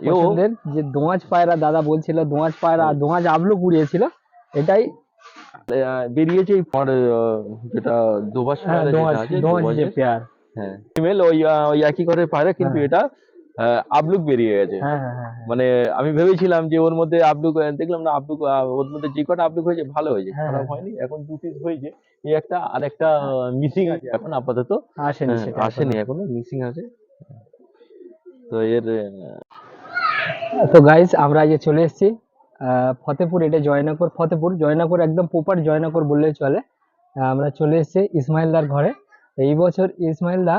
এও- পছন্দের যে দোঁয়াজ পায়রা দাদা বলছিল দোঁয়াজ পায়রা দোঁয়াজ আবলুক উড়িয়েছিল এটাই বেরিয়েছে এই আমার যেটা দোবাস হ্যাঁ দোঁয়াজ পেয়ার। হ্যাঁ ফিমেল ওই ওই একই করে পায়রা কিন্তু হ্যাঁ। এটা আবলুক বেরিয়ে গেছে। হ্যাঁ। মানে আমি ভেবেছিলাম যে ওর মধ্যে আবলুক দেখলাম না আবলুক ওর মধ্যে যে কটা আবলুক হয়েছে ভালো হয়েছে হ্যাঁ, খারাপ হ্যাঁ। হয়নি এখন দু পিস হয়েছে এই একটা আর একটা মিসিং আছে এখন আপাতত। আসেনি আসেনি এখনও মিসিং আছে। তো এর তো গাইস আমরা আজকে চলে এসেছি ফতেপুর এটা জয়নগর ফতেপুর জয়নগর একদম প্রপার জয়নগর বললেই চলে। আমরা চলে এসেছি ইসমাইলদার ঘরে। এই বছর ইসমাইলদা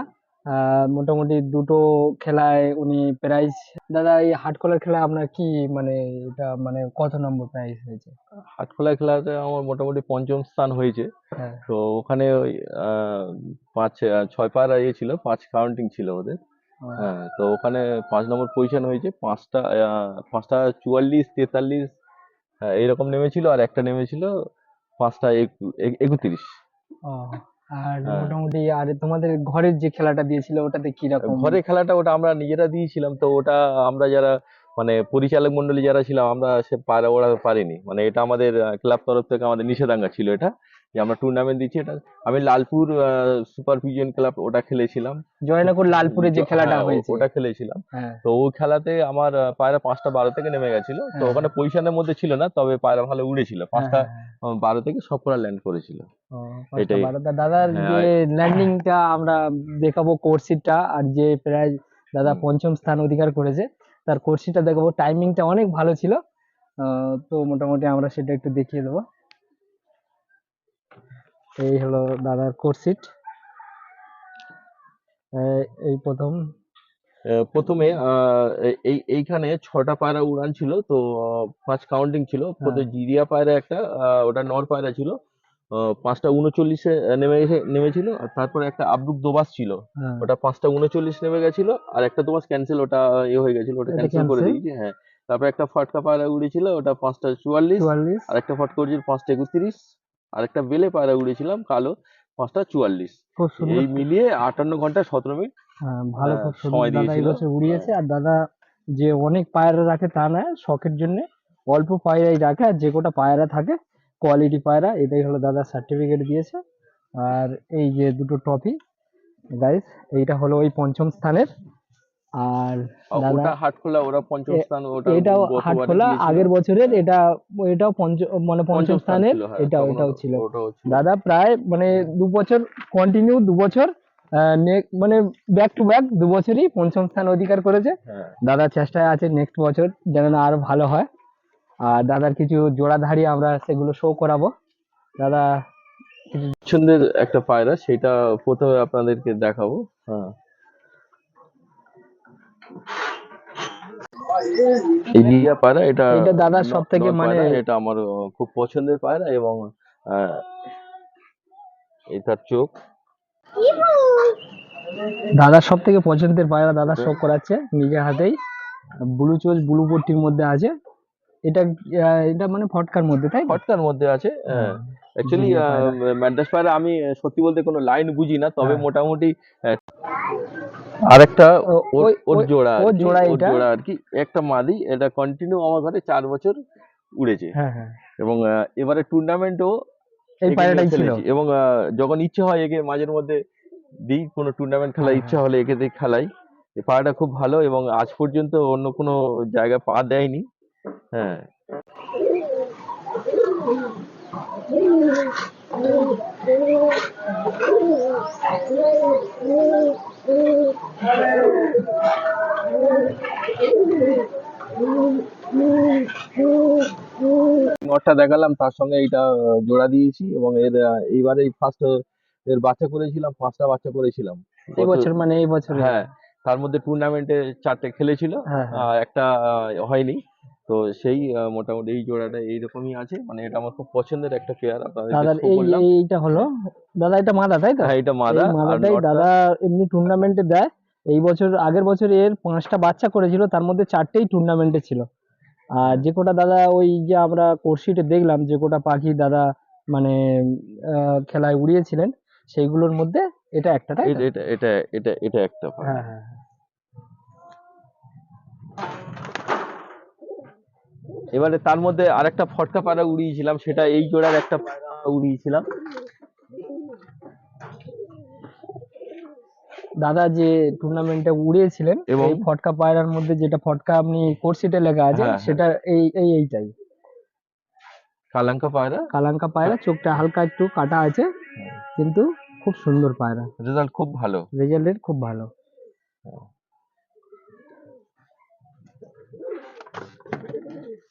মোটামুটি দুটো খেলায় উনি প্রাইজ দাদা এই হাটকলার খেলায় আপনার কি মানে এটা মানে কত নম্বর প্রাইজ হয়েছে? হাটখোলা খেলাতে আমার মোটামুটি পঞ্চম স্থান হয়েছে। হ্যাঁ। তো ওখানে ওই পাঁচ ছয় পাড়া ইয়ে ছিল পাঁচ কাউন্টিং ছিল ওদের। হ্যাঁ। তো ওখানে পাঁচ নম্বর পজিশন হয়েছে। পাঁচটা আহ, পাঁচটা চুয়াল্লিশ তেতাল্লিশ হ্যাঁ, এইরকম নেমেছিল আর একটা নেমেছিল পাঁচটা একত্রিশ। আর হ্যাঁ। মোটামুটি আর তোমাদের ঘরের যে খেলাটা দিয়েছিল ওটাতে কি রকম? ঘরে খেলাটা ওটা আমরা নিজেরা দিয়েছিলাম তো ওটা আমরা যারা মানে পরিচালক মন্ডলী যারা ছিলাম আমরা সে পারা ওরা পারিনি। মানে এটা আমাদের ক্লাব তরফ থেকে আমাদের নিষেধাজ্ঞা ছিল এটা। যে আমরা টুর্নামেন্ট দিচ্ছি এটা আমি লালপুর সুপার পিজিয়ন ক্লাব ওটা খেলেছিলাম। জয়নগর লালপুরে যে খেলাটা হ্যাঁ, হয়েছে। ওটা খেলেছিলাম। হ্যাঁ। তো ওই খেলাতে আমার পায়রা পাঁচটা বারো থেকে নেমে গেছিল। তো হ্যাঁ। ওখানে পজিশনের মধ্যে ছিল না তবে পায়রা ভালো উড়েছিল। পাঁচটা বারো থেকে সব করা ল্যান্ড করেছিল। এটাই। দাদার যে ল্যান্ডিংটা আমরা দেখাবো কোর্সিটা আর যে প্রায় দাদা পঞ্চম স্থান অধিকার করেছে তার কোর্সিটা দেখাবো। টাইমিংটা অনেক ভালো ছিল। তো মোটামুটি আমরা সেটা একটু দেখিয়ে দেবো। এই হলো দাদার কোর্সিট এই প্রথম। প্রথমে এই এইখানে ছটা পায়রা উড়ান ছিল তো পাঁচ কাউন্টিং ছিল। প্রথমে হ্যাঁ। জিরিয়া পায়রা একটা ওটা নর পায়রা ছিল। পাঁচটা উনচল্লিশে নেমে এসে নেমেছিল আর তারপরে একটা আবলুক দোবাস ছিল। হ্যাঁ, ওটা পাঁচটা উনচল্লিশ নেমে গেছিল আর একটা দোবাস ক্যান্সেল ওটা ইয়ে হয়ে গেছিল ওটা ক্যান্সেল করে দিয়েছি হ্যাঁ। তারপরে একটা ফটকা পায়রা উড়েছিল ওটা পাঁচটা চুয়াল্লিশ। আর একটা ফটকা উড়েছিল পাঁচটা একত্রিশ। আর একটা বেলে পায়রা উড়েছিলাম কালো পাঁচটা চুয়াল্লিশ। এই মিলিয়ে আটান্ন ঘণ্টা সতেরো মিনিট। হ্যাঁ, ভালো হ্যাঁ, সময় দাদা দিয়েছিল। উড়িয়েছে। আর দাদা যে অনেক পায়রা রাখে তা নয় শখের জন্য অল্প পায়রাই রাখে। আর যে কটা পায়রা থাকে কোয়ালিটি পায়রা এটাই হলো দাদা সার্টিফিকেট দিয়েছে। আর এই যে দুটো ট্রফি গাইস এইটা হলো ওই পঞ্চম স্থানের। আর ওটা হাটখোলা ওরা পঞ্চম স্থান ওটা এটাও হাটখোলা আগের বছরের এটা এটাও পঞ্চ মানে পঞ্চম পঞ্চম স্থানের ছিল, হ্যাঁ, ছিল। ওটাও ছিল। দাদা প্রায় মানে দু বছর কন্টিনিউ দু বছর মানে ব্যাক টু ব্যাক দু বছরই পঞ্চম স্থান অধিকার করেছে। হ্যাঁ। দাদা চেষ্টায় আছে নেক্সট বছর যেন আরও ভালো হয়। আর দাদার কিছু জোড়াধারি আমরা সেগুলো শো করাবো। দাদা পছন্দের একটা পায়রা সেটা প্রথমে আপনাদেরকে দেখাবো। হ্যাঁ। জিয়া পায়রা এটা এটা দাদার সবথেকে নর মানে- এটা আমার খুব পছন্দের পায়রা এবং এটার চোখ। দাদার সব থেকে পছন্দের পায়রা দাদা শো করাচ্ছে নিজের হাতেই। ব্লু চোজ ব্লু পট্টির মধ্যে আছে। এটা এটা মানে ফটকার মধ্যে তাই ফটকার মধ্যে আছে হ্যাঁ অ্যাকচুয়ালি পায়রা। ম্যাড্রাস পায়রা আমি সত্যি বলতে কোনো লাইন বুঝি না তবে হ্যাঁ। মোটামুটি আরেকটা ও- ওর জোড়া ওর আর জোড়া ওর এটা? জোড়া আর কি। একটা মাদি এটা কন্টিনিউ আমার ঘরে চার বছর উড়েছে। হ্যাঁ হ্যাঁ। এবং এবারে টুর্নামেন্টও এই পায়রাটাই ছিল। এবং যখন ইচ্ছে হয় একে মাঝের মধ্যে দিই কোনো টুর্নামেন্ট খেলা হ্যাঁ, ইচ্ছা হলে একে দিয়ে খেলাই। এই পায়রাটা খুব ভালো এবং আজ পর্যন্ত অন্য কোনো জায়গায় পা দেয়নি। হ্যাঁ। নটটা দেখালাম তার সঙ্গে এইটা জোড়া দিয়েছি এবং এর এইবারে ফার্স্ট এর বাচ্চা করেছিলাম পাঁচটা বাচ্চা করেছিলাম। এই গত- বছর মানে এই বছর? হ্যাঁ তার মধ্যে টুর্নামেন্টে চারটে খেলেছিল হ্যাঁ, হ্যাঁ। একটা হয়নি। তো সেই মোটামুটি এই জোড়াটা এইরকমই আছে। মানে এটা আমার খুব পছন্দের একটা পেয়ার আপনাদের দাদার এই এইটা হলো? দাদা এটা মাদা তাই তো? হ্যাঁ এটা মাদা মাদাটাই দাদা এমনি টুর্নামেন্টে দেয়। এই বছর আগের বছর এর পাঁচটা বাচ্চা করেছিল তার মধ্যে চারটেই টুর্নামেন্টে ছিল। আর যে কোটা দাদা ওই যে আমরা কোর্সিটে দেখলাম যে কোটা পাখি দাদা মানে খেলায় উড়িয়েছিলেন সেইগুলোর মধ্যে এটা একটা তাই এটা এটা এটা এটা একটা হ্যাঁ হ্যাঁ হ্যাঁ। এবারে তার মধ্যে আরেকটা ফটকা পায়রা উড়িয়েছিলাম সেটা এই জোড়ার একটা পায়রা উড়িয়েছিলাম। দাদা যে টুর্নামেন্টে উড়িয়েছিলেন এই ফটকা পায়রার মধ্যে যেটা ফটকা আপনি কোর্সিটে লেখা আছে হ্যাঁ, হ্যাঁ। সেটা এই এই এইটাই। কালাঙ্কা পায়রা? কালাঙ্কা পায়রা চোখটা হালকা একটু কাটা আছে কিন্তু খুব সুন্দর পায়রা। রেজাল্ট খুব ভালো। রেজাল্টের খুব ভালো।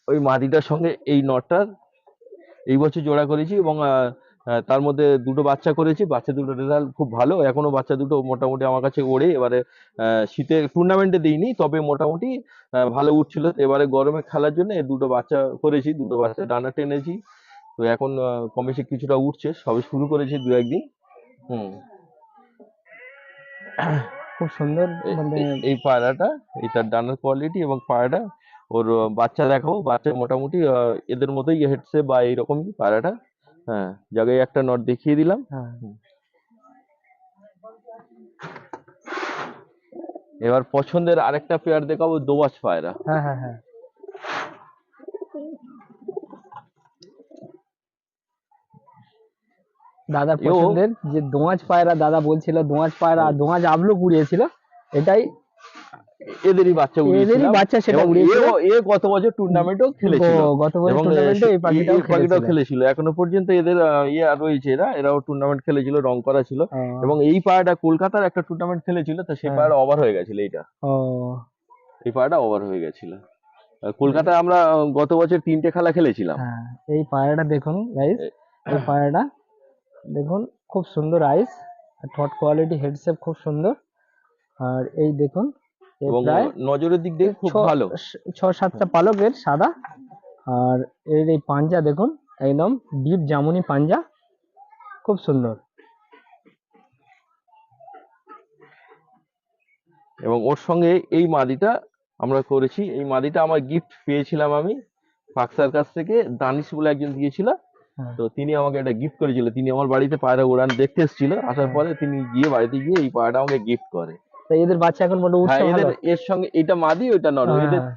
ওই মাদিটার সঙ্গে এই নটটার এই বছর জোড়া করেছি এবং তার মধ্যে দুটো বাচ্চা করেছি। বাচ্চা দুটো রেজাল্ট খুব ভালো। এখনও বাচ্চা দুটো মোটামুটি আমার কাছে ওড়ে। এবারে শীতের টুর্নামেন্টে দিইনি তবে মোটামুটি ভালো উঠছিল। এবারে গরমে খেলার জন্য দুটো বাচ্চা করেছি দুটো বাচ্চা ডানা টেনেছি। তো এখন আহ, কম বেশি কিছুটা উঠছে। সবে শুরু করেছি দু একদিন। হুম। খুব সুন্দর এই পায়রাটা এটার ডানার কোয়ালিটি এবং পায়রাটা ওর বাচ্চা দেখাবো। বাচ্চা মোটামুটি এদের মতোই হেডসে বা এইরকমই পায়রাটা। হ্যাঁ জায়গায় একটা নট দেখিয়ে দিলাম। হ্যাঁ। এবার পছন্দের আরেকটা পেয়ার দেখাবো দোবাজ পায়রা। হ্যাঁ হ্যাঁ হ্যাঁ। দাদা পছন্দের যে দোঁয়াজ পায়রা দাদা বলছিল দোঁয়াজ পায়রা দোঁয়াজ আবলু উড়িয়েছিল এটাই এদেরই বাচ্চা এদেরই বাচ্চা সেটা উড়িয়েছিল। এ গত বছর টুর্নামেন্টেও খেলেছিল। গত বছর টুর্নামেন্টে এই পাখিটাও পাখিটাও খেলেছিল। এখনও পর্যন্ত এদের ইয়ে রয়েছে এরা। এরাও টুর্নামেন্ট খেলেছিল রং করা ছিল। এবং এই পায়রাটা কলকাতার একটা টুর্নামেন্ট খেলেছিল তো সেই হ্যাঁ। পায়রা ওভার হয়ে গেছিল এইটা। ও। এই পায়রাটা ওভার হয়ে গেছিল। কলকাতায় আমরা গত বছর তিনটে খেলা খেলেছিলাম। হ্যাঁ এই পায়রাটা দেখুন গাইস এই পায়রাটা দেখুন খুব সুন্দর আইস ঠট কোয়ালিটি হেডসেপ খুব সুন্দর। আর এই দেখুন এবং নজরের দিক দিয়ে খুব ভালো। ছ- সাতটা পালকের সাদা। আর এর এই পাঞ্জা দেখুন একদম ডিপ জামুনি পাঞ্জা। খুব সুন্দর। এবং ওর সঙ্গে এই মাদিটা আমরা করেছি। এই মাদিটা আমার গিফট পেয়েছিলাম আমি পাকসার কাছ থেকে। দানিশ বলে একজন দিয়েছিল। হ্যাঁ। তো তিনি আমাকে একটা গিফট করেছিল। তিনি আমার বাড়িতে পায়রা উড়ান দেখতে এসেছিল। আসার পরে তিনি গিয়ে বাড়িতে গিয়ে এই পায়রাটা আমাকে গিফট করে। তো এদের বাচ্চা এখন মোটামুটি হ্যাঁ উঠছে এদের এর সঙ্গে এটা মাদি ওইটা নর। হ্যাঁ, এদের আহ,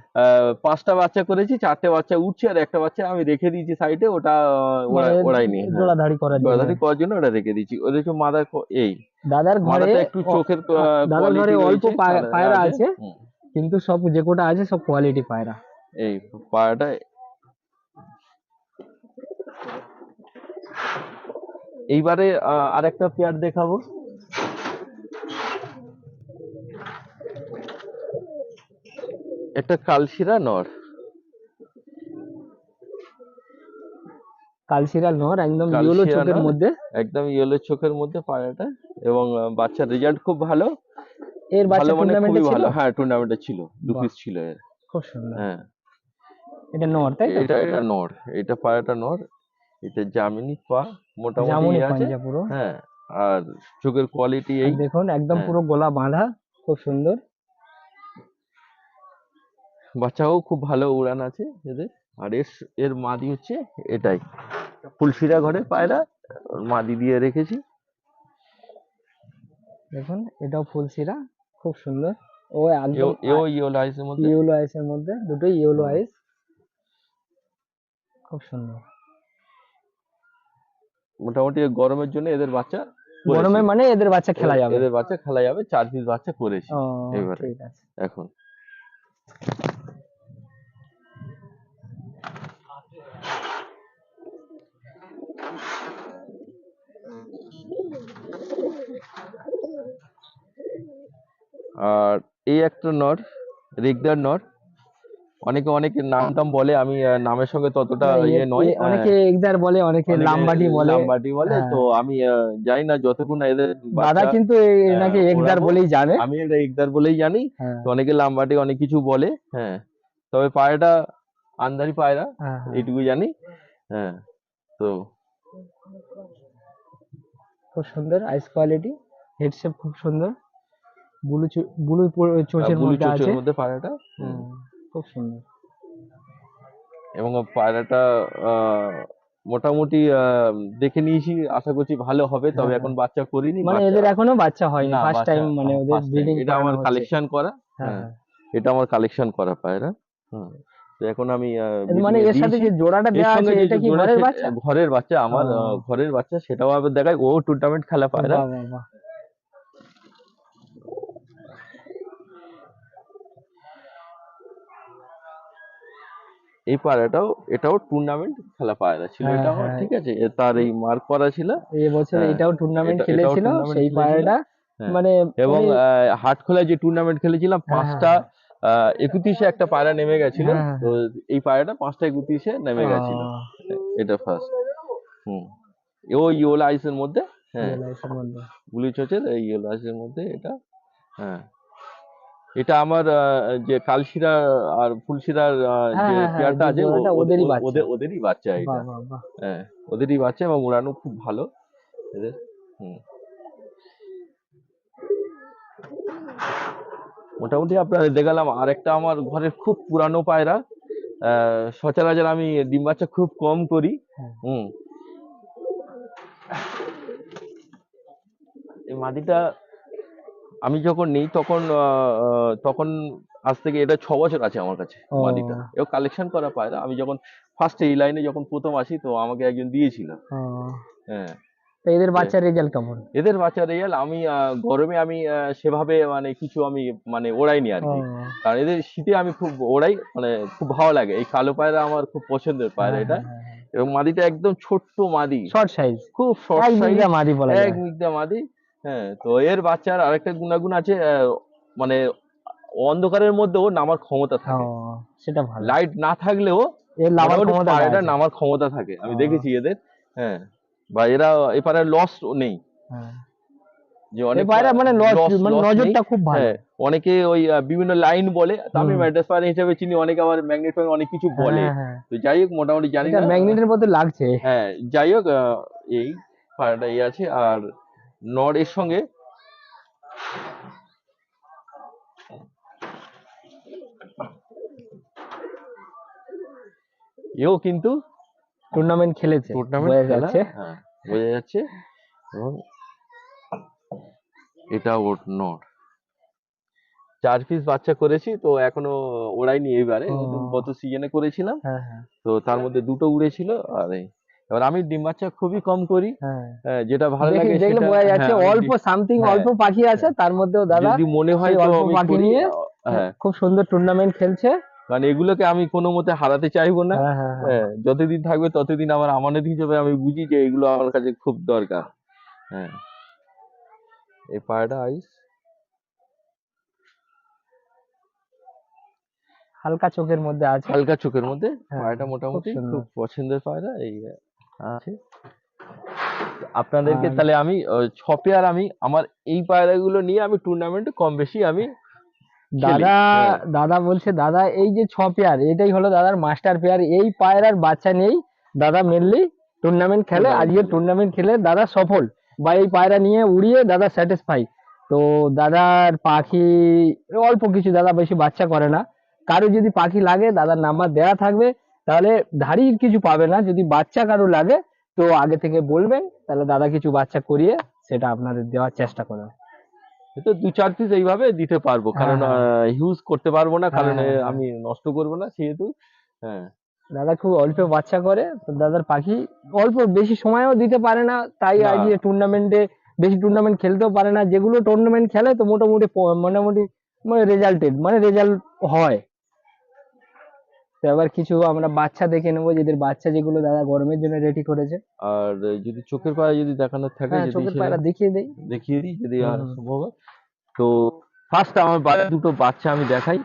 পাঁচটা বাচ্চা করেছি চারটে বাচ্চা উঠছে আর একটা বাচ্চা আমি রেখে দিয়েছি সাইডে ওটা আহ, ওড়া- মানে ওড়াইনি হ্যাঁ। জোড়াধাড়ি করার জন্য জোড়াধাড়ি করার জন্য ওটা রেখে দিয়েছি। ওদের তো মাদার এই দাদার ঘরে একটু চোখের দাদার ঘরে অল্প পায়- পায়রা আছে। কিন্তু সব যে কোটা আছে সব কোয়ালিটি পায়রা। এই পায়রাটা এইবারে আহ, আরেকটা পেয়ার দেখাবো। একটা কালশিরা নর। কালশিরাল নর একদম ইয়েলো চোখের মধ্যে। একদম ইয়েলো চোখের মধ্যে পায়রাটা। এবং বাচ্চার রেজাল্ট খুব ভালো। এর বাচ্চা মানে টুর্নামেন্টে ছিল? ভালো। হ্যাঁ টুর্নামেন্টে ছিল। দু পিস ছিল এর। খুব সুন্দর। হ্যাঁ। এটা নর তাই এটা এটা নর। এটা পায়রাটা নর। এটা জামিনি পা মোটামুটি আছে। হ্যাঁ আর চোখের কোয়ালিটি এই। দেখুন একদম হ্যাঁ। পুরো গলা বাঁধা খুব সুন্দর। বাচ্চাও খুব ভালো উড়ান আছে এদের। আর এর এর মাদি হচ্ছে এটাই। ফুলশিরা ঘরে পায়রা মাদি দিয়ে রেখেছি। দেখুন এটাও ফুলসিরা খুব সুন্দর। ও এও ইয়েলো আইসের মধ্যে? ইয়েলো আইসের মধ্যে দুটোই ইয়েলো। আইস খুব সুন্দর। মোটামুটি গরমের জন্য এদের বাচ্চা গরমে মানে এদের বাচ্চা খেলা যাবে। এদের বাচ্চা খেলা যাবে চার পিস বাচ্চা করেছি এবারে। এখন। আর এই একটা নর রেগদার নর। অনেকে অনেকে নাম টাম বলে আমি নামের সঙ্গে ততটা ইয়ে এ- নয়। অনেকে এগদার বলে অনেকে লাম্বাটি বলে। লাম্বাটি বলে হ্যাঁ। তো আমি জানি না যতক্ষণ না এদের দাদা কিন্তু হ্যাঁ, এনাকে ওরাও- বলেই জানে। আমি এটা ইকদার বলেই জানি। হ্যাঁ। তো অনেকে লাম্বাটি অনেক কিছু বলে হ্যাঁ। তবে পায়রাটা আন্দারি পায়রা হ্যাঁ, হ্যাঁ। এইটুকু জানি। হ্যাঁ তো খুব সুন্দর আইস কোয়ালিটি হেডশেপ খুব সুন্দর। ব্লু ব্লু চোচের মধ্যে আছে। মধ্যে পায়রাটা খুব সুন্দর। এবং পায়রাটা মোটামুটি আহ, দেখে নিয়েছি আশা করছি ভালো হবে তবে হ্যাঁ, এখন বাচ্চা করিনি মানে এদের এখনও বাচ্চা হয়নি না, ফার্স্ট টাইম মানে হ্যাঁ, ওদের ব্রিডিং এটা আমার কালেকশন করা হ্যাঁ হ্যাঁ। এটা আমার কালেকশন করা পায়রা হুম। তো এখন আমি মানে এর সাথে যে জোড়াটা দেওয়া আছে এটা কি ঘরের বাচ্চা ঘরের বাচ্চা আমার ঘরের বাচ্চা সেটাও আবার দেখায় ও টুর্নামেন্ট খেলা পায়রা। এই পায়রাটাও এটাও টুর্নামেন্ট খেলা পায়রা ছিল হ্যাঁ, এটা আমার হ্যাঁ। ঠিক আছে তার এই মার্ক করা ছিল এই বছর হ্যাঁ, এটাও টুর্নামেন্ট খেলেছিল সেই। পায়রাটা। মানে এবং উনি- হাটখোলায় যে টুর্নামেন্ট খেলেছিলাম পাঁচটা একত্রিশে একটা পায়রা নেমে গেছিল। হ্যাঁ, হ্যাঁ, তো এই পায়রাটা পাঁচটা একত্রিশে নেমে গেছিল। এটা ফার্স্ট হুম। ও ইয়োলা আইসের মধ্যে হ্যাঁ। গুলি চোচের এই ইয়েলো আইসের মধ্যে এটা হ্যাঁ। এটা আমার যে কালশিরা আর ফুলশিরার যে পেয়ারটা আছে ওদেরই বাচ্চা। ওদেরই বাচ্চা এটা। হ্যাঁ ওদেরই বাচ্চা এবং উড়ানো খুব ভালো। এদের হুম। মোটামুটি আপনাদের দেখালাম। আর একটা আমার ঘরের খুব পুরানো পায়রা। সচরাচর আমি ডিম বাচ্চা খুব কম করি। হ্যাঁ। হুম। এই মাদিটা আমি যখন নেই তখন তখন আজ থেকে এটা ছ বছর আছে আমার কাছে। মাদিটা এও কালেকশন করা পায়রা। আমি যখন ফার্স্ট এই লাইনে যখন প্রথম আসি তো আমাকে একজন দিয়েছিল। হ্যাঁ। এদের বাচ্চার রেজাল্ট কেমন? এদের বাচ্চা রেজাল্ট আমি গরমে আমি সেভাবে মানে কিছু আমি মানে ওড়াইনি আর কি। কারণ এদের শীতে আমি খুব ওড়াই মানে খুব ভালো লাগে। এই কালো পায়রা আমার খুব পছন্দের পায়রা হ্যাঁ, এটা। এবং মাদিটা একদম ছোট্ট মাদি। শর্ট সাইজ খুব শর্ট সাইজ মাদি বলা যায়। এক মিগদা মাদি। হ্যাঁ তো এর বাচ্চার আরেকটা গুণাগুণ আছে মানে অন্ধকারের মধ্যেও নামার ক্ষমতা থাকে। সেটা ভালো। লাইট না থাকলেও এর মোটামুটি ক্ষমতা নামার ক্ষমতা থাকে। আমি দেখেছি এদের। হ্যাঁ। বা এরা এপারে লস নেই। হ্যাঁ। যে অনেক পায়রা মানে লস মানে নজরটা খুব ভালো। হ্যাঁ অনেকে ওই বিভিন্ন লাইন বলে আমি। ম্যাড্রাস হিসেবে চিনি অনেকে আবার ম্যাগনেট অনেক কিছু বলে। হ্যাঁ, হ্যাঁ। তো যাই হোক মোটামুটি জানি না। ম্যাগনেটের মতো লাগছে। হ্যাঁ যাই হোক এই পায়রাটা এই আছে। আর নর এর সঙ্গে এও কিন্তু টুর্নামেন্ট খেলেছে টুর্নামেন্ট খেলা হ্যাঁ বোঝা যাচ্ছে এবং এটা ওর নর। চার পিস বাচ্চা করেছি তো এখনও ওড়াইনি এবারে গত সিজনে করেছিলাম। হ্যাঁ হ্যাঁ। তো তার মধ্যে দুটো উড়েছিল আর এবার আমি ডিম বাচ্চা খুবই কম করি। হ্যাঁ। যেটা ভালো লাগে সেটা- বোঝা যাচ্ছে অল্প সামথিং অল্প পাখি আছে তার মধ্যেও দাদা যদি মনে হয় তো অল্প আমি পাখি করি, নিয়ে হ্যাঁ। খুব সুন্দর টুর্নামেন্ট খেলছে। কারণ এগুলোকে আমি কোনো মতে হারাতে চাইব না। হ্যাঁ হ্যাঁ হ্যাঁ। যতদিন থাকবে ততদিন আমার আমানত হিসেবে আমি বুঝি যে এগুলো আমার কাছে খুব দরকার। হ্যাঁ। এই পায়রাটা আইস। হালকা চোখের মধ্যে আছে। হালকা চোখের মধ্যে? পায়রাটা মোটামুটি খুব পছন্দের পায়রা এই আছে। আপনাদেরকে তাহলে আমি ছ পেয়ার আমি আমার এই পায়রাগুলো নিয়ে আমি টুর্নামেন্টে কম বেশি আমি। দাদা হ্যাঁ। দাদা বলছে দাদা এই যে ছ পেয়ার এটাই হলো দাদার মাস্টার পেয়ার এই পায়রার বাচ্চা নেই দাদা মেনলি টুর্নামেন্ট খেলে আজকে খেলে। টুর্নামেন্ট খেলে দাদা সফল বা এই পায়রা নিয়ে উড়িয়ে দাদা স্যাটিসফাই তো দাদার পাখি অল্প কিছু দাদা বেশি বাচ্চা করে না। কারও যদি পাখি লাগে দাদার নাম্বার দেওয়া থাকবে তাহলে ধাড়ি কিছু পাবে না। যদি বাচ্চা কারও লাগে তো আগে থেকে বলবেন তাহলে দাদা কিছু বাচ্চা করিয়ে সেটা আপনাদের দেওয়ার চেষ্টা করবে তো দু চার পিস এইভাবে দিতে পারব। কারণ ইউজ হিউজ করতে পারব না কারণ হ্যাঁ, হ্যাঁ। আমি নষ্ট করব না সেহেতু হ্যাঁ। দাদা খুব অল্প বাচ্চা করে তো দাদার পাখি অল্প বেশি সময়ও দিতে পারে না তাই আর আজকে টুর্নামেন্টে বেশি টুর্নামেন্ট খেলতেও পারে না। যেগুলো টুর্নামেন্ট খেলে তো মোটামুটি মোটামুটি মানে রেজাল্টেড মানে রেজাল্ট হয়। তো এবার কিছু আমরা বাচ্চা দেখে নেব যেদের বাচ্চা যেগুলো দাদা গরমের জন্য রেডি করেছে। আর যদি চোখের পায়ে যদি দেখানোর থাকে হ্যাঁ যদি চোখের পায়রা দেখিয়ে দেই। দেখিয়ে দিই যদি আর সম্ভব হয়। তো ফার্স্ট আমার দুটো বাচ্চা আমি দেখাই।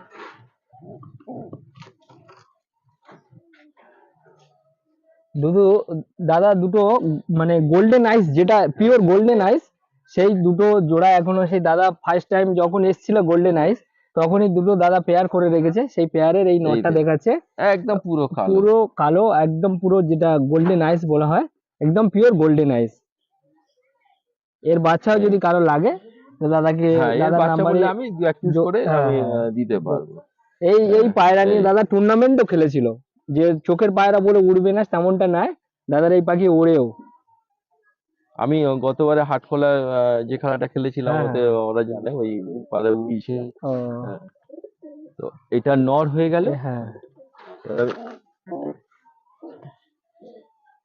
দুটো দাদা দুটো মানে গোল্ডেন আইস যেটা পিওর গোল্ডেন আইস সেই দুটো জোড়া এখনও সেই দাদা ফার্স্ট টাইম যখন এসেছিল গোল্ডেন আইস তখনই দুটো দাদা পেয়ার করে রেখেছে। সেই পেয়ারের এই নটটা দেখাচ্ছে। একদম পুরো কালো। পুরো কালো একদম পুরো যেটা গোল্ডেন আইস বলা হয় একদম পিওর গোল্ডেন আইস এর বাচ্চাও যদি কারও লাগে দাদাকে হ্যাঁ নাম্বারে আমি দু এক পিস করে হ্যাঁ, আমি হ্যাঁ। দিতে পারব। এই এই পায়রা নিয়ে দাদা টুর্নামেন্টও খেলেছিল। যে চোখের পায়রা বলে উড়বে না তেমনটা নয়। দাদার এই পাখি ওড়েও। আমি গতবারে হাটখোলা যে খেলাটা খেলেছিলাম হ্যাঁ, ওতে ওরা জানে ওই পারে উড়িয়েছে ও, তো এটা নর হয়ে গেল। হ্যাঁ।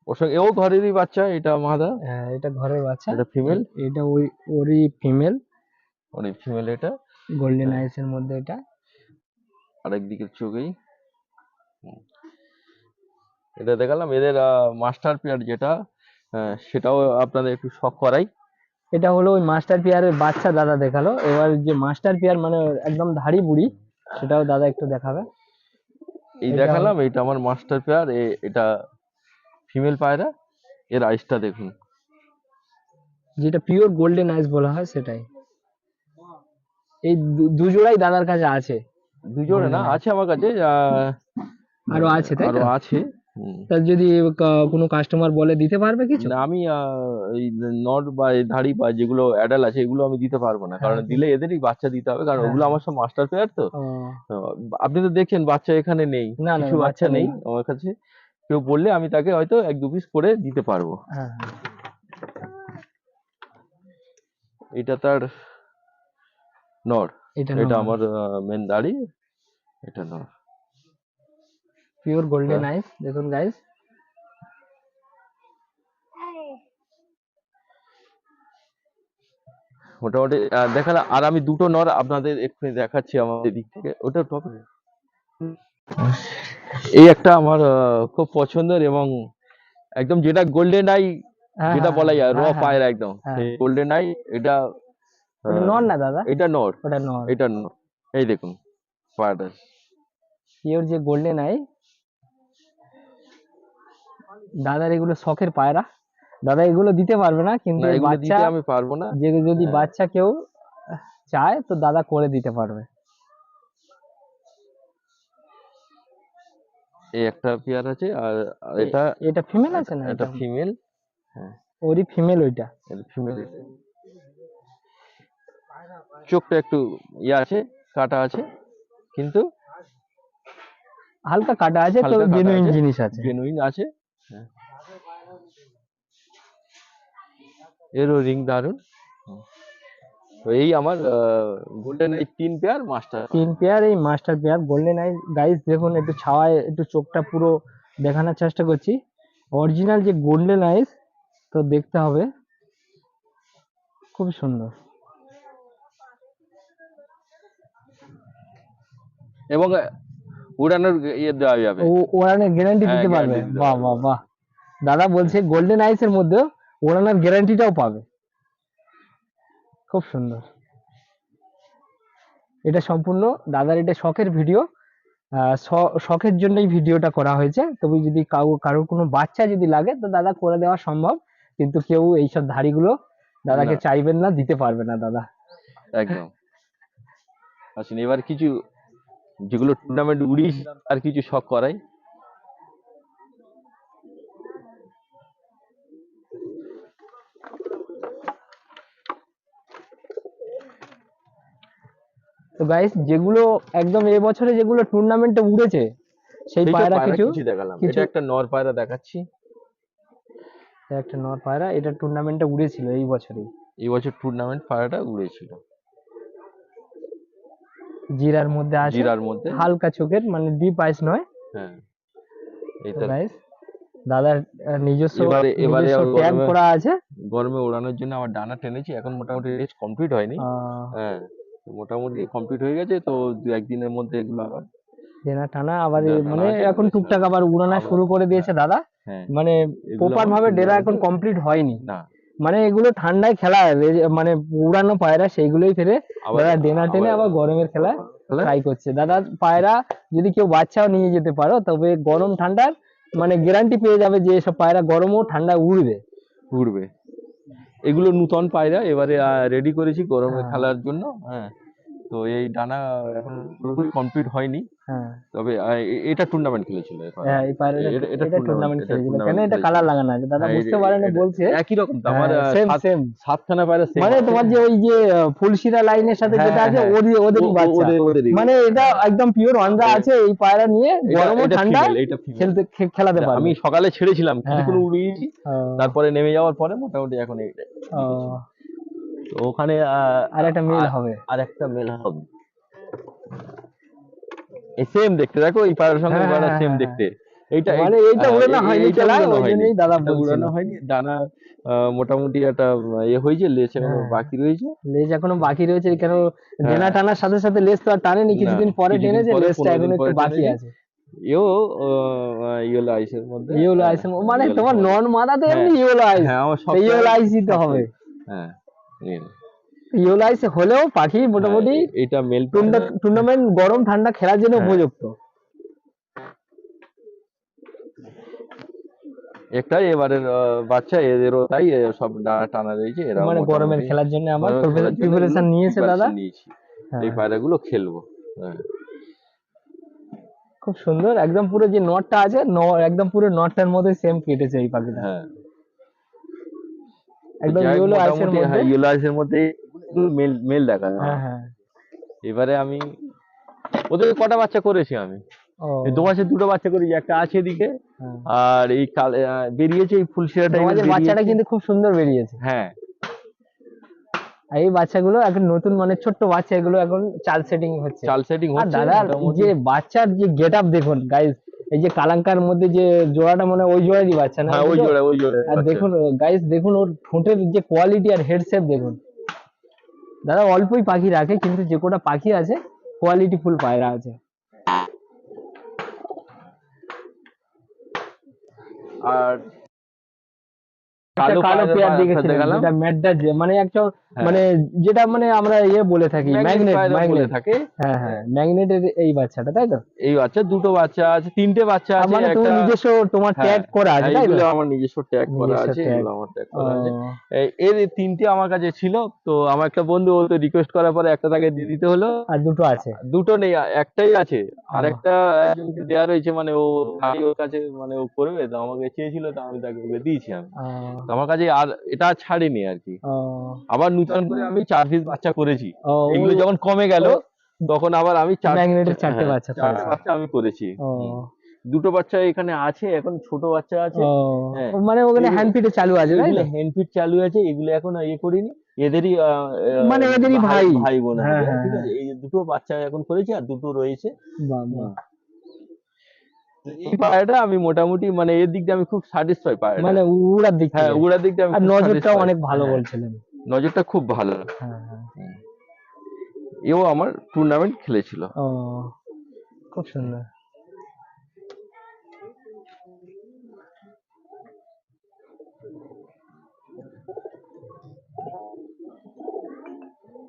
ওর সঙ্গে এও ঘরেরই বাচ্চা এটা মাদা হ্যাঁ, এটা ঘরের বাচ্চা। এটা ফিমেল এটা ওই ওরই ফিমেল অনেক ফিমেল এটা। গোল্ডেন আইস এর মধ্যে এটা। আরেক দিকের চোখেই। এটা দেখালাম এদের মাস্টার প্লেয়ার যেটা সেটাও আপনাদের একটু শখ করাই। এটা হলো ওই মাস্টার পেয়ারের বাচ্চা দাদা দেখাল। এবার যে মাস্টার পেয়ার মানে একদম ধাড়ি বুড়ি সেটাও দাদা একটু দেখাবে। এই দেখালাম এটা আমার মাস্টার পেয়ার এটা ফিমেল পায়রা এর আইসটা দেখুন। যেটা পিওর গোল্ডেন আইস বলা হয় সেটাই। এই দুজোড়াই দাদার কাছে আছে। দুজোড়া না আছে আমার কাছে আরও আছে তাই আরও আছে। হুম। তা যদি কা- কোনো কাস্টমার বলে দিতে পারবে কিছু? না, আমি আহ, এই নট বা এই ধাড়ি বা যেগুলো অ্যাডাল আছে এগুলো আমি দিতে পারব না। কারণ হ্যাঁ। দিলে এদেরই বাচ্চা দিতে হবে কারণ হ্যাঁ। ওগুলো আমার সব মাস্টার পেয়ার তো। ও, আহ, আপনি তো দেখছেন বাচ্চা এখানে নেই না না কিছু বাচ্চা বাচ্চা নেই। নেই আমার কাছে। কেউ বললে আমি তাকে হয়তো এক দু পিস করে দিতে পারব। হ্যাঁ হ্যাঁ। এটা তার নর এটা এটা আমার মেন দাড়ি এটা নর পিওর গোল্ডেন। আইস দেখুন গাইস মোটামুটি দেখালাম আর আমি দুটো নর আপনাদের এক্ষুনি দেখাচ্ছি আমাদের দিক থেকে। ওটা টপ এই একটা আমার খুব পছন্দের এবং একদম যেটা গোল্ডেন আই হ্যাঁ, যেটা হ্যাঁ, বলা যায় র হ্যাঁ, হ্যাঁ। পায়রা একদম। গোল্ডেন আই এটা নর না দাদা? এটা নর। ওটা নর। এটা নর। এই দেখুন পায়রাটা পিওর যে গোল্ডেন আই দাদার এগুলো শখের পায়রা। দাদা এগুলো দিতে পারবে না কিন্তু বাচ্চা আমি পারব না। যে যদি হ্যাঁ। বাচ্চা কেউ চায় তো দাদা করে দিতে পারবে। এই একটা পেয়ার আছে আর এটা এটা ফিমেল আছে না এটা ফিমেল ওরই ফিমেল ওইটা। ফিমেল চোখটা একটু ইয়ে আছে কাটা আছে কিন্তু হালকা কাটা আছে কাটা জেনুইন জিনিস আছে। জেনুইন আছে। হ্যাঁ। এরও রিং দারুণ তো এই আমার গোল্ডেন এই তিন পেয়ার মাস্টার তিন পেয়ার এই master pair golden hi guys দেখুন একটু ছাওয়ায় একটু চোখটা পুরো দেখানোর চেষ্টা করছি। অরিজিনাল যে গোল্ডেন আইস তো দেখতে হবে। খুব সুন্দর। এবং উড়ানোর ইয়ে দেওয়া যাবে। ও ওড়ানোর গ্যারান্টি দিতে পারবে। বাহ বাহ বাহ। দাদা বলছে গোল্ডেন আইস এর মধ্যে ওড়ানোর গ্যারান্টিটাও পাবে। খুব সুন্দর। এটা সম্পূর্ণ দাদার এটা শখের ভিডিও। শখের জন্যই ভিডিওটা করা হয়েছে। তবে যদি কাউ কারোর কোনো বাচ্চা যদি লাগে তো দাদা করে দেওয়া সম্ভব। কিন্তু কেউ এইসব ধাড়িগুলো দাদাকে চাইবেন না দিতে পারবে না দাদা। একদম। এবার কিছু যেগুলো টুর্নামেন্ট উড়িস আর কিছু শখ করাই তো গাইস যেগুলো একদম এই বছরে যেগুলো টুর্নামেন্টে উড়েছে সেই পায়রা কিছু কিছু দেখালাম। এটা একটা নর পায়রা দেখাচ্ছি। একটা নর পায়রা এটা টুর্নামেন্টে উড়েছিল এই বছরেই। এই বছর টুর্নামেন্ট পায়রাটা উড়েছিল। জিরার মধ্যে আছে। জিরার মধ্যে। হালকা চোখের মানে ডিপ আইস নয়। হ্যাঁ। তো এইটা গাইস দাদার নিজস্ব এবারে- এবারে ট্যাগ করা আছে। গরমে ওড়ানোর জন্য আমার ডানা টেনেছি এখন মোটামুটি রেস্ট কমপ্লিট হয়নি। হ্যাঁ তো মোটামুটি কমপ্লিট হয়ে গেছে তো দু একদিনের মধ্যে এগুলো আবার জেনা টানা আবার মানে এখন টুকটাক আবার উড়ানো শুরু করে দিয়েছে দাদা। হ্যাঁ। মানে প্রপার ভাবে ডেরা এখন কমপ্লিট হয়নি। না। মানে এগুলো ঠান্ডায় খেলা মানে পুরানো পায়রা সেইগুলোই ফেরে দাদা ডেনা টেনে আবার গরমের খেলা খেলা? ট্রাই করছে। দাদা পায়রা যদি কেউ বাচ্চাও নিয়ে যেতে পারো তবে গরম ঠান্ডার মানে গ্যারান্টি পেয়ে যাবে যে এসব পায়রা গরমও ঠান্ডা উড়বে। উড়বে। এগুলো নূতন পায়রা এবারে রেডি করেছি গরমে হ্যাঁ। খেলার জন্য। হ্যাঁ। তো এই ডানা এখন পুরোপুরি কমপ্লিট হয়নি। হ্যাঁ। তবে এটা টুর্নামেন্ট খেলেছিল হ্যাঁ এই এটা- টুর্নামেন্ট কেন এটা কালার লাগানো আছে? দাদা হ্যাঁ, বুঝতে পারেনি বলছে। একই রকম আমার সেম সেম সাতখানা পায়রা মানে তোমার যে ওই যে ফুলশিরা লাইনের সাথে হ্যাঁ, যেটা আছে হ্যাঁ। ওদেরই বাচ্চা। ওদের- মানে এটা একদম পিওর অন্ধা আছে এই পায়রা নিয়ে গরম ঠান্ডা। খেলতে খেলাতে পারবে। আমি সকালে ছেড়েছিলাম হ্যাঁ, কিছুক্ষণ হ্যাঁ। উড়িয়েছি তারপরে নেমে যাওয়ার পরে মোটামুটি এখন এইটা তো ওখানে আর একটা মেল হবে। আর একটা মেল হবে। এই সেম দেখতে দেখো এই পায়রার সঙ্গে হ্যাঁ, হ্যাঁ, সেম হ্যাঁ, দেখতে। এইটা মানে এইটা হ্যাঁ, উড়ানো হয়নি এইটা উড়ানো ওই হয়নি। দাদা। উড়ানো হয়নি। ডানা মোটামুটি একটা ইয়ে হয়েছে লেজ এখনও হ্যাঁ। বাকি রয়েছে। লেজ এখনও বাকি রয়েছে কেন হ্যাঁ। ডেনা টানার সাথে সাথে লেজ তো আর টানেনি না, কিছুদিন পরে টেনেছে লেজটা 15 এখন একটু বাকি আছে। এও ইয়েলো আইসের মধ্যে। ইয়েলো হ্যাঁ, মানে তোমার নন মাদাতে হ্যাঁ। এমনি ইয়েলো আইস। হ্যাঁ আমার সব ইয়েলো আইস দিতে হবে। হ্যাঁ। নিন। হলেও পাখি মোটামুটি হ্যাঁ, এটা মেল টুর্নামেন্ট গরম ঠান্ডা খেলার জন্য হ্যাঁ। উপযুক্ত। একটা এবারের বাচ্চা এদেরও তাই সব ডানা টানা রয়েছে এরা মানে গরমের খেলার জন্য আমার প্রিপারেশন নিয়েছে দাদা। নিয়েছি। হ্যাঁ। এই পায়রাগুলো খেলব। খুব সুন্দর একদম পুরো যে নটটা আছে ন- একদম পুরো নটটার মধ্যে সেম কেটেছে এই পাখিটা। হ্যাঁ। একদম ইয়েলো আইসের মধ্যে হ্যাঁ ইয়েলো আইসের মধ্যে মেল মেল দেখা যায়। হ্যাঁ হ্যাঁ। এবারে আমি ওদের কটা বাচ্চা করেছি আমি? দু মাসে দুটো বাচ্চা করেছি একটা আছে এদিকে হ্যাঁ। আর এই কাল বেরিয়েছে এই ফুলশিরা টাইপের বাচ্চাটা কিন্তু খুব সুন্দর বেরিয়েছে। হ্যাঁ। এই বাচ্চাগুলো এখন নতুন মানে ছোট্ট বাচ্চা এগুলো এখন চাল সেটিং হচ্ছে। চাল সেটিং হচ্ছে দাদা যে বাচ্চার যে গেট আপ দেখুন গাইস এই যে কালাঙ্কার মধ্যে যে জোড়াটা মানে ওই জোড়ারই বাচ্চা না? হ্যাঁ ওই জোড়া ওই জোড়া আর দেখুন গাইস দেখুন ওর ঠোঁটের যে কোয়ালিটি আর হেড শেপ দেখুন। দাদা অল্পই পাখি রাখে কিন্তু যে কোটা পাখি আছে কোয়ালিটি ফুল পায়রা আছে। আর কালো কালো পেয়ার দেখেছিলাম যেটা যে মানে একটা হ্যাঁ। মানে যেটা মানে আমরা ইয়ে বলে থাকি ম্যাগনেট ম্যাগনেট থাকে। হ্যাঁ হ্যাঁ ম্যাগনেটের এই বাচ্চাটা তাই তো? এই বাচ্চা দুটো বাচ্চা আছে তিনটে বাচ্চা আছে মানে তুমি নিজস্ব তোমার ট্যাগ করা আছে হ্যাঁ, তাই তো? আমার নিজস্ব ট্যাগ করা আছে এগুলো আমার ট্যাগ করা আছে। এই- এর তিনটে আমার কাছে ছিল তো আমার একটা বন্ধু ও তো রিকোয়েস্ট করার পরে একটা তাকে দিয়ে দিতে হলো। আর দুটো আছে? দুটো নেই একটাই আছে। আর একটা একজনকে দেওয়া রয়েছে মানে ও ভাই ওর কাছে মানে ও করবে তো আমাকে চেয়েছিল তো আমি তাকে দিয়েছি আমি। আমার কাছে আর এটা ছাড়েনি আর কি। আবার নতুন করে আমি চার পিস বাচ্চা করেছি। এগুলো যখন কমে গেল তখন আবার আমি ম্যাগনেটের চারটে হ্যাঁ, বাচ্চা বাচ্চা আমি করেছি। দুটো বাচ্চা এখানে আছে এখন ছোট বাচ্চা আছে। হ্যাঁ। মানে ওখানে এগুলো- হ্যান্ড ফিটে চালু আছে তাই হ্যান্ড ফিট চালু আছে এগুলো এখন ইয়ে করিনি। এদেরই মানে এদেরই ভাই। ভাই। বোন হ্যাঁ, ঠিক আছে? এই দুটো বাচ্চা এখন করেছি আর দুটো রয়েছে। এই পায়রাটা আমি মোটামুটি মানে এর দিক দিয়ে আমি খুব স্যাটিসফাই পায়রা মানে উড়ার দিক হ্যাঁ উড়ার দিক দিয়ে আমি আর নজরটাও অনেক ভালো হ্যাঁ, বলছিলেন। নজরটা খুব ভালো। হ্যাঁ হ্যাঁ। এও আমার টুর্নামেন্ট খেলেছিল। ও খুব সুন্দর।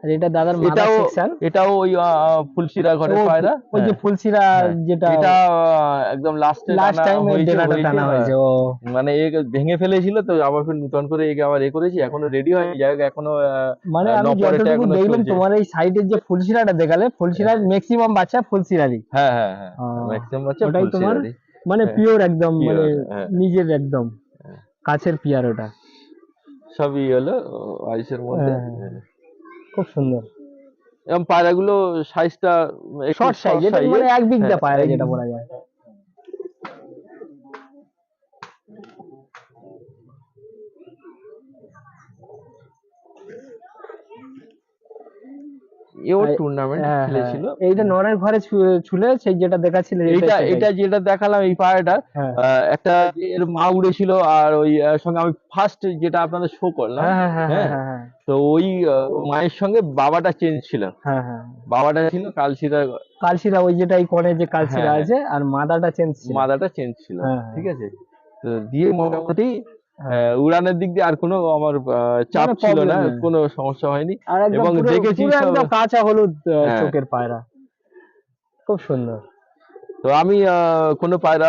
আর এটা দাদার এটাও এটাও ওই ফুলশিরা ঘরের পায়রা ওই যে হ্যাঁ। ফুলসিরা হ্যাঁ। যেটা এটা একদম লাস্টে লাস্ট টাইম ডেনাটা টানা হয়েছে ও। মানে এ ভেঙে ফেলেছিল তো আবার ফির নতুন করে একে আবার এ করেছি এখনও রেডি হয়নি। যাই হোক এখনও মানে আমি যতটুকু দেখলাম তোমার এই সাইডের যে ফুলসিরাটা দেখালে ফুলসিরার ম্যাক্সিমাম বাচ্চা ফুলসিরারই হ্যাঁ হ্যাঁ হ্যাঁ। ম্যাক্সিমাম বাচ্চা ওটাই তোমার ফুলশিরারই। মানে হ্যাঁ, পিওর একদম মানে হ্যাঁ। নিজের একদম হ্যাঁ। কাছের পিয়ার ওটা। সবই হলো আইসের মধ্যে। হ্যাঁ, হ্যাঁ। খুব সুন্দর। এবং পায়রাগুলো সাইজটা শর্ট সাইজ মানে এক বিঘা হ্যাঁ, পায়রা যেটা বলা যায়। এও টুর্নামেন্ট হ্যাঁ, খেলেছিল। হ্যাঁ। এইটা নরের ঘরে ছুলে সেই যেটা দেখাচ্ছিল এটা এটা যেটা দেখালাম এই পায়রাটা হ্যাঁ। একটা এর মা উড়েছিল আর ওই সঙ্গে আমি ফার্স্ট যেটা আপনাদের শো করলাম হ্যাঁ হ্যাঁ হ্যাঁ হ্যাঁ। হ্যাঁ হ্যাঁ। তো ওই মায়ের সঙ্গে বাবাটা চেঞ্জ ছিল। হ্যাঁ হ্যাঁ। বাবাটা ছিল কালশিরা কালশিরা ওই যেটা এই কোণে যে কালশিরা হ্যাঁ, আছে আর মাদাটা চেঞ্জ ছিল। মাদাটা চেঞ্জ ছিল হ্যাঁ, হ্যাঁ। ঠিক আছে? তো দিয়ে মোটামুটি আহ, উড়ানের দিক দিয়ে আর কোনো আমার চাপ ছিল না কোনো সমস্যা হয়নি। এবং দেখেছি একদম কাঁচা হলুদ হ্যাঁ। চোখের পায়রা। খুব সুন্দর। তো আমি কোনো পায়রা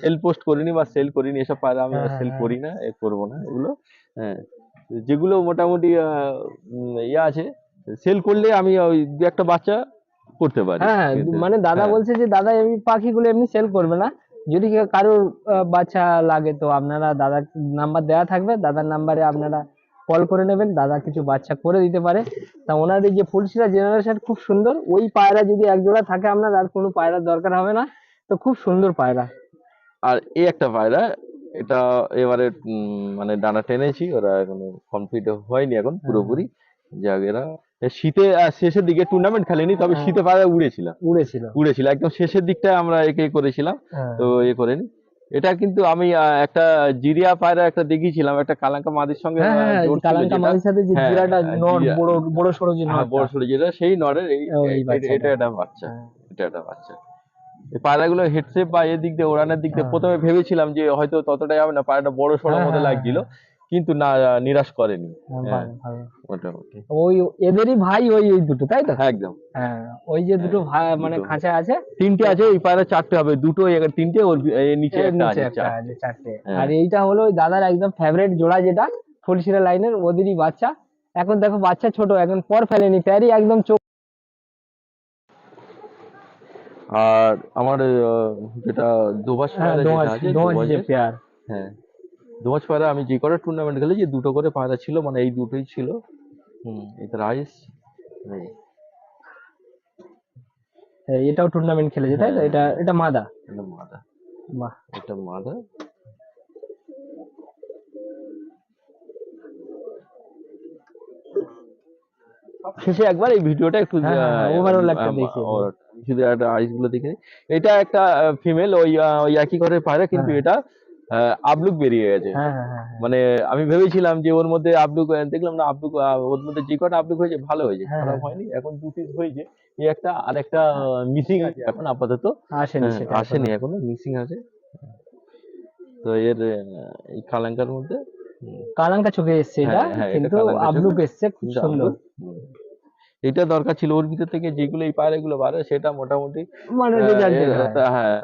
সেল পোস্ট করিনি বা সেল করিনি এসব পায়রা আমি হ্যাঁ, সেল হ্যাঁ, করি না এ করব না এগুলো। হ্যাঁ যেগুলো মোটামুটি ইয়ে আছে সেল করলে আমি ওই দু একটা বাচ্চা করতে পারি। হ্যাঁ হ্যাঁ, মানে দাদা হ্যাঁ। বলছে যে দাদা এমনি পাখিগুলো এমনি সেল করবে না। যদি কারোর বাচ্চা লাগে তো আপনারা দাদা নাম্বার দেওয়া থাকবে। দাদার নাম্বারে আপনারা কল করে নেবেন। দাদা কিছু বাচ্চা করে দিতে পারে। তা ওনার এই যে ফুলশিরা জেনারেশন খুব সুন্দর। ওই পায়রা যদি এক জোড়া থাকে আপনার আর কোনো পায়রার দরকার হবে না। তো খুব সুন্দর পায়রা। আর এই একটা পায়রা এটা এবারে মানে ডানা টেনেছি ওরা এখনও কমপ্লিট হয়নি এখন পুরোপুরি। যাক এরা শীতে শেষের দিকে টুর্নামেন্ট খেলেনি তবে হ্যাঁ। শীতে পায়রা উড়েছিলাম উড়েছিল উড়েছিল একদম শেষের দিকটায় আমরা একে করেছিলাম হ্যাঁ। তো এ করেনি এটা কিন্তু আমি একটা জিরিয়া পায়রা একটা দেখিয়েছিলাম একটা কালাঙ্কা মাদির সঙ্গে হ্যাঁ কালাঙ্কা। মাঝির সাথে যে জিরাটা নর বড় বড় সড়ো যে হ্যাঁ, বড়। সড়ো যেটা সেই নরের। এটা একটা বাচ্চা। এটা একটা বাচ্চা পায়রাগুলো হেডসেপ বা এর দিক দিয়ে ওড়ানোর দিক দিয়ে। প্রথমে ভেবেছিলাম যে হয়তো ততটা যাবে না পায়রাটা বড় সড়ো মতো লাগছিল কিন্তু না নিরাশ করেনি। হ্যাঁ, হ্যাঁ। মোটামুটি। ওই এদেরই ভাই ওই ওই দুটো তাই তো? হ্যাঁ একদম। হ্যাঁ ওই যে দুটো ভাই মানে খাঁচা আছে। তিনটে আছে এই পায়রা চারটে হবে দুটো তিনটে ওর নিচে একটা আছে চারটে। হ্যাঁ। আর এইটা হলো ওই দাদার একদম ফেভারিট জোড়া যেটা ফুলশিরা লাইনের ওদেরই বাচ্চা। এখন দেখো বাচ্চা ছোট এখন পর ফেলেনি প্যারি একদম চোখ আর আমার যেটা হ্যাঁ আছে দোঁয়াশ যে পেয়ার হ্যাঁ। দোবাস পায়রা আমি যে কটা টুর্নামেন্ট খেলেছি দুটো করে পায়রা ছিল মানে এই দুটোই ছিল। হুম। এটা রাইস। এটাও টুর্নামেন্ট খেলেছে তাই তো? হ্যাঁ। এটা এটা মাদা। এটা মাদা। বাহ। এটা মাদা। শেষে একবার এই ভিডিওটা একটু হ্যাঁ, হ্যাঁ, একটা। ওর- শুধু একটা আইসগুলো দেখে। এটা একটা ফিমেল ওই ওই একই ঘরের পায়রা কিন্তু হ্যাঁ। এটা আবলুক বেরিয়ে গেছে। হ্যাঁ হ্যাঁ হ্যাঁ। মানে আমি ভেবেছিলাম যে ওর মধ্যে আবলুক দেখলাম না আবলুক ওর মধ্যে যে কটা আবলুক হয়েছে ভালো হয়েছে হ্যাঁ, খারাপ হ্যাঁ। হয়নি। এখন দু পিস হয়েছে। এই একটা আর একটা মিসিং আছে এখন আপাতত। আসেনি সেটা আসেনি এখনও। মিসিং আছে। তো এর এই কালাঙ্কার মধ্যে কালাঙ্কা চোখে এসছে এটা কিন্তু আবলুক। এসছে খুব সুন্দর। এটা দরকার ছিল ওর ভিতর থেকে যেগুলো এই পায়রাগুলো বাড়ে সেটা মোটামুটি মানে হ্যাঁ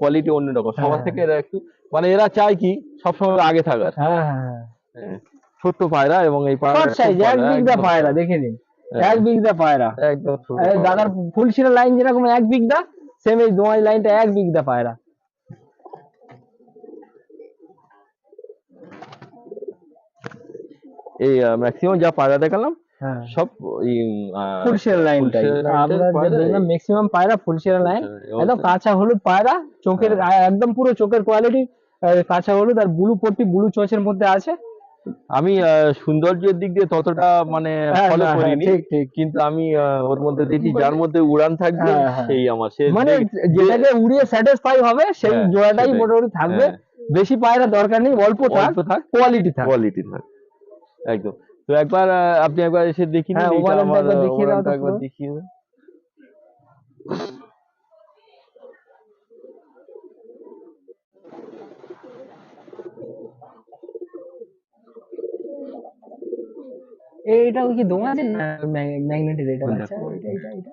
কোয়ালিটি অন্যরকম। সবার। থেকে এরা একটু মানে এরা চায় কি সবসময় আগে থাকার। হ্যাঁ হ্যাঁ হ্যাঁ। হ্যাঁ। ছোট্ট পায়রা এবং এই পায়রা সাইজ এক বিঘা পায়রা দেখে নিন। এক বিঘা পায়রা। একদম। দাদার ফুলশিরা লাইন যেরকম এক বিঘা সেম এই দোয়াই লাইনটা এক বিঘা পায়রা। এই ম্যাক্সিমাম যা পায়রা দেখালাম সব ওই আহ, ফুলশিরা লাইনটাই আমরা দেখলাম ম্যাক্সিমাম পায়রা ফুলশিরা লাইন। একদম কাঁচা হলুদ পায়রা চোখের হ্যাঁ। একদম পুরো চোখের কোয়ালিটি কাঁচা হলুদ আর ব্লু পট্টি ব্লু চোচের মধ্যে আছে। আমি সৌন্দর্যের দিক দিয়ে ততটা মানে হ্যাঁ, ফলো হ্যাঁ, করিনি। কিন্তু আমি ওর মধ্যে দেখি যার মধ্যে উড়ান থাকবে হ্যাঁ, হ্যাঁ। সেই আমার সে মানে যেটাকে উড়িয়ে স্যাটিসফাই হবে সেই হ্যাঁ, জোড়াটাই মোটামুটি থাকবে। হ্যাঁ, বেশি পায়রা দরকার নেই অল্প থাক কোয়ালিটি থাক। কোয়ালিটি থাক। একদম। তো একবার আপনি একবার এসে দেখে নিন হ্যাঁ, এটা আমার, একবার দেখিয়ে দাও একবার দেখিয়ে দাও। এইটা কি দোয়া আছে ম্যাগনেটের এটা? আচ্ছা এটা এটা এটা